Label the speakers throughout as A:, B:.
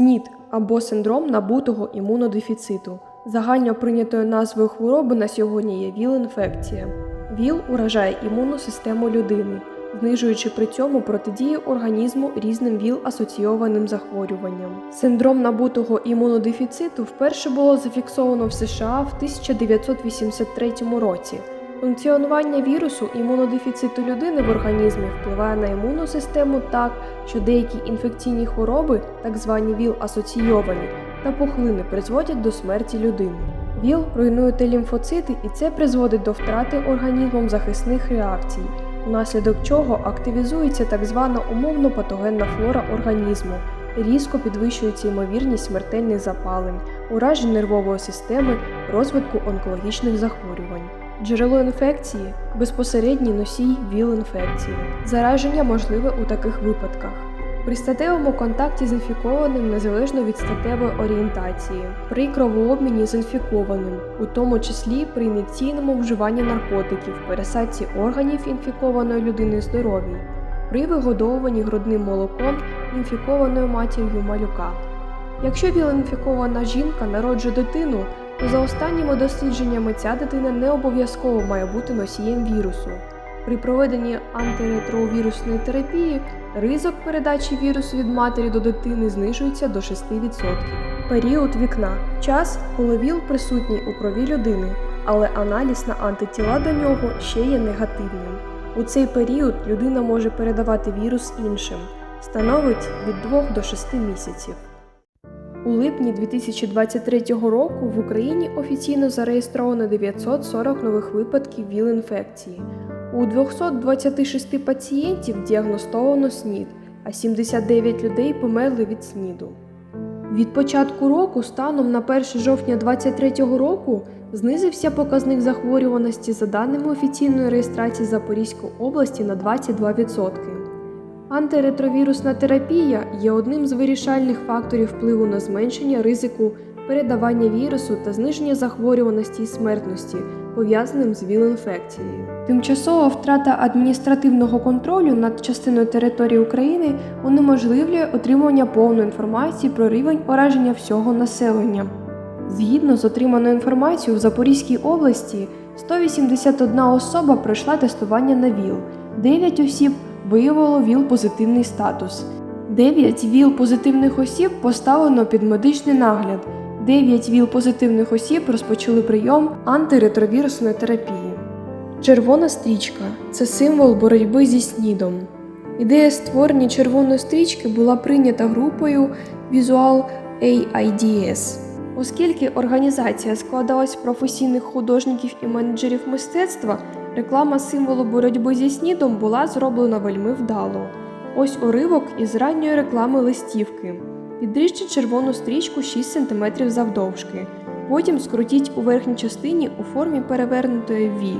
A: СНІД або синдром набутого імунодефіциту. Загально прийнятою назвою хвороби на сьогодні є ВІЛ-інфекція. ВІЛ уражає імунну систему людини, знижуючи при цьому протидію організму різним ВІЛ-асоційованим захворюванням. Синдром набутого імунодефіциту вперше було зафіксовано в США в 1983 році. Функціонування вірусу імунодефіциту людини в організмі впливає на імунну систему так, що деякі інфекційні хвороби, так звані ВІЛ-асоційовані, та пухлини призводять до смерті людини. ВІЛ руйнує Т-лімфоцити і це призводить до втрати організмом захисних реакцій, внаслідок чого активізується так звана умовно патогенна флора організму, різко підвищується ймовірність смертельних запалень, уражень нервової системи, розвитку онкологічних захворювань. Джерело інфекції безпосередній носій ВІЛ-інфекції. Зараження можливе у таких випадках. При статевому контакті з інфікованим незалежно від статевої орієнтації, при кровообміні з інфікованим, у тому числі при ін'єкційному вживанні наркотиків, пересадці органів інфікованої людини здоровій, при вигодовуванні грудним молоком інфікованою матір'ю малюка. Якщо віл-інфікована жінка народжує дитину, за останніми дослідженнями ця дитина не обов'язково має бути носієм вірусу. При проведенні антиретровірусної терапії ризик передачі вірусу від матері до дитини знижується до 6%. Період вікна час, коли ВІЛ присутній у крові людини, але аналіз на антитіла до нього ще є негативним. У цей період людина може передавати вірус іншим, становить від 2 до 6 місяців. У липні 2023 року в Україні офіційно зареєстровано 940 нових випадків ВІЛ-інфекції. У 226 пацієнтів діагностовано СНІД, а 79 людей померли від СНІДу. Від початку року, станом на 1 жовтня 2023 року, знизився показник захворюваності за даними офіційної реєстрації Запорізької області на 22%. Антиретровірусна терапія є одним з вирішальних факторів впливу на зменшення ризику передавання вірусу та зниження захворюваності і смертності, пов'язаним з ВІЛ-інфекцією. Тимчасова втрата адміністративного контролю над частиною території України унеможливлює отримання повної інформації про рівень ураження всього населення. Згідно з отриманою інформацією, в Запорізькій області 181 особа пройшла тестування на ВІЛ, 9 осіб виявило ВІЛ-позитивний статус. 9 ВІЛ-позитивних осіб поставлено під медичний нагляд. 9 ВІЛ-позитивних осіб розпочали прийом антиретровірусної терапії. Червона стрічка це символ боротьби зі снідом. Ідея створення червоної стрічки була прийнята групою Visual AIDS. Оскільки організація складалась з професійних художників і менеджерів мистецтва, реклама символу боротьби зі снідом була зроблена вельми вдало. Ось уривок із ранньої реклами листівки. Відріжте червону стрічку 6 см завдовжки. Потім скрутіть у верхній частині у формі перевернутої V.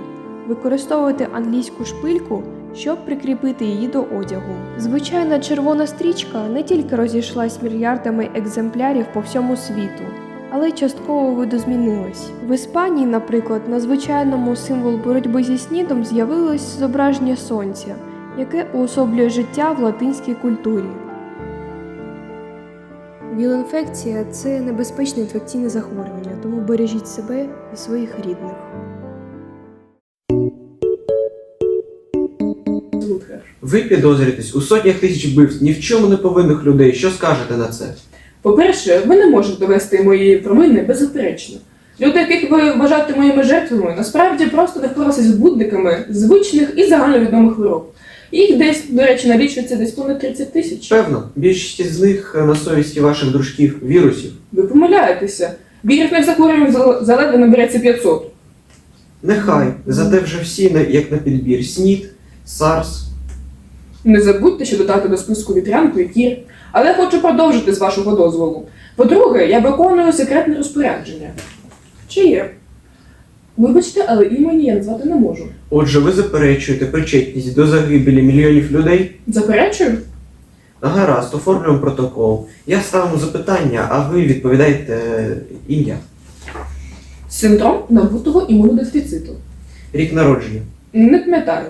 A: Використовуйте англійську шпильку, щоб прикріпити її до одягу. Звичайна червона стрічка не тільки розійшлась мільярдами екземплярів по всьому світу, але частково видозмінилась. В Іспанії, наприклад, на звичайному символ боротьби зі снідом з'явилось зображення сонця, яке уособлює життя в латинській культурі. Віл-інфекція це небезпечне інфекційне захворювання, тому бережіть себе і своїх рідних.
B: Ви підозрюєтесь у сотнях тисяч вбивств ні в чому не повинних людей. Що скажете на це?
C: По-перше, ви не можете довести моєї провини беззаперечно. Люди, яких ви вважаєте моїми жертвами, насправді просто не впоралися з будниками звичних і загальновідомих хвороб. Їх десь, до речі, налічується десь понад 30 тисяч.
B: Певно, більшість з них на совісті ваших дружків вірусів.
C: Ви помиляєтеся. Вірусних захворювань зал- заледве набереться 500.
B: Нехай, зате вже всі як на підбір СНІД, САРС.
C: Не забудьте ще додати до списку вітрянку і кір. Але хочу продовжити з вашого дозволу. По-друге, я виконую секретне розпорядження. Чи є? Вибачте, але імені я назвати не можу.
B: Отже, ви заперечуєте причетність до загибелі мільйонів людей.
C: Заперечую?
B: Гаразд, оформлюємо протокол. Я ставлю запитання, а ви відповідаєте е, ім'я.
C: Синдром набутого імунодефіциту.
B: Рік народження.
C: Не пам'ятаю.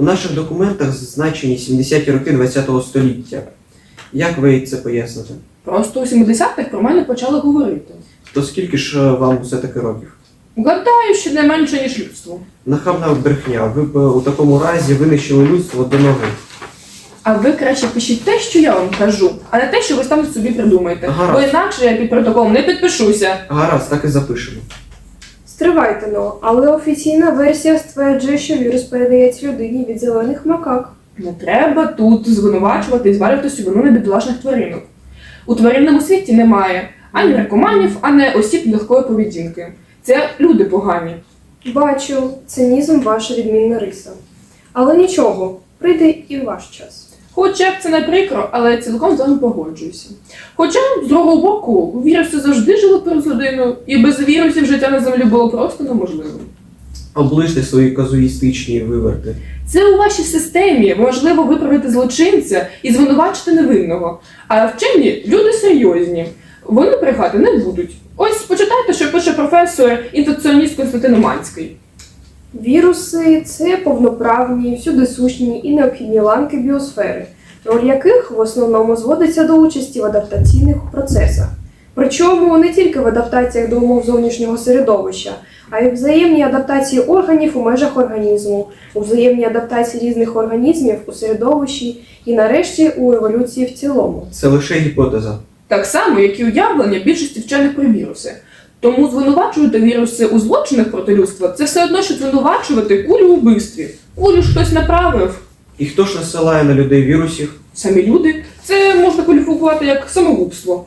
B: У наших документах зазначені 70-ті роки ХХ століття. Як ви це поясните?
C: Просто у 70-х про мене почали говорити.
B: То скільки ж е, вам все-таки років?
C: Гадаю, що не менше, ніж людство.
B: Нахабна брехня, ви б е, у такому разі винищили людство до ноги.
C: А ви краще пишіть те, що я вам кажу, а не те, що ви там собі придумаєте.
B: Гаразд.
C: Бо інакше я під протоколом не підпишуся.
B: Гаразд, так і запишемо.
A: Стривайте но, але офіційна версія стверджує, що вірус передається людині від зелених макак.
C: Не треба тут звинувачувати і звалювати всю вину на бідолашних тваринок. У тваринному світі немає ані наркоманів, ані осіб легкої поведінки. Це люди погані.
A: Бачу, цинізм ваша відмінна риса. Але нічого, прийде і ваш час.
C: Хоча б це не прикро, але я цілком з вами погоджуюся. Хоча, з другого боку, віруси завжди жили перед людиною, і без вірусів життя на землі було просто неможливим.
B: Оближте свої казуїстичні виверти.
C: Це у вашій системі можливо виправити злочинця і звинувачити невинного. А вчені люди серйозні. Вони брехати не будуть. Ось почитайте, що пише професор інфекціоніст Константин Уманський.
A: Віруси це повноправні, всюдисущні і необхідні ланки біосфери, роль яких в основному зводиться до участі в адаптаційних процесах. Причому не тільки в адаптаціях до умов зовнішнього середовища, а й в взаємній адаптації органів у межах організму, у взаємній адаптації різних організмів у середовищі і, нарешті, у еволюції в цілому.
B: Це лише гіпотеза.
C: Так само, як і уявлення більшості вчених про віруси. Тому звинувачувати віруси у злочинах проти людства це все одно, що звинувачувати кулю у вбивстві. Кулю ж хтось направив.
B: І хто ж насилає на людей вірусів?
C: Самі люди. Це можна кваліфікувати як самогубство.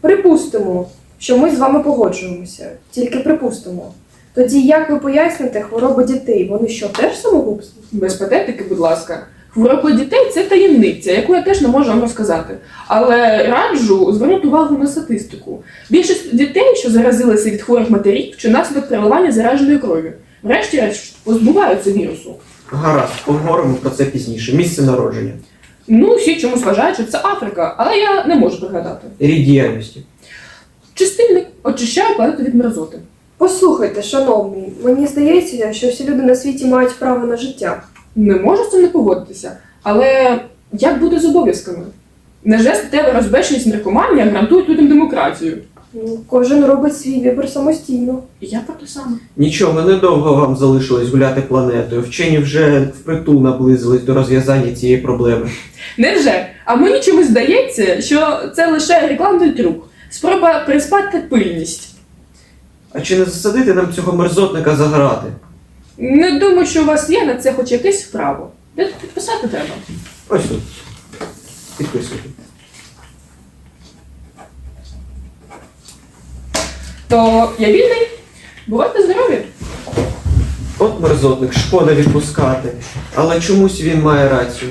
A: Припустимо, що ми з вами погоджуємося, тільки припустимо. Тоді як ви поясните хвороби дітей? Вони що, теж самогубство?
C: Без патетики, будь ласка. Хвороба дітей це таємниця, яку я теж не можу вам розказати. Але раджу звернути увагу на статистику. Більшість дітей, що заразилися від хворих матерів, чи наслідок переливання зараженої крові. Врешті-решт позбуваються вірусу.
B: Гаразд, поговоримо про це пізніше. Місце народження.
C: Ну, всі чомусь вважають, що це Африка, але я не можу пригадати.
B: Рід діяльності.
C: Чистильник очищає планету від мерзоти.
A: Послухайте, шановний, мені здається, що всі люди на світі мають право на життя.
C: Не можу з цим не погодитися. Але як бути з обов'язками? Невже статева розбещеність наркоманія гарантують людям демократію?
A: Ну, Кожен робить свій вибір самостійно.
C: І я про те саме.
B: Нічого, недовго вам залишилось гуляти планетою. Вчені вже впритул наблизились до розв'язання цієї проблеми.
C: Невже? А мені чомусь здається, що це лише рекламний трюк. Спроба приспати пильність.
B: А чи не засадити нам цього мерзотника за грати?
C: Не думаю, що у вас є на це хоч якесь право. Де тут підписати треба?
B: Ось тут. Підписуйте.
C: То я вільний. Бувайте здорові!
B: От мерзотник, шкода відпускати. Але чомусь він має рацію.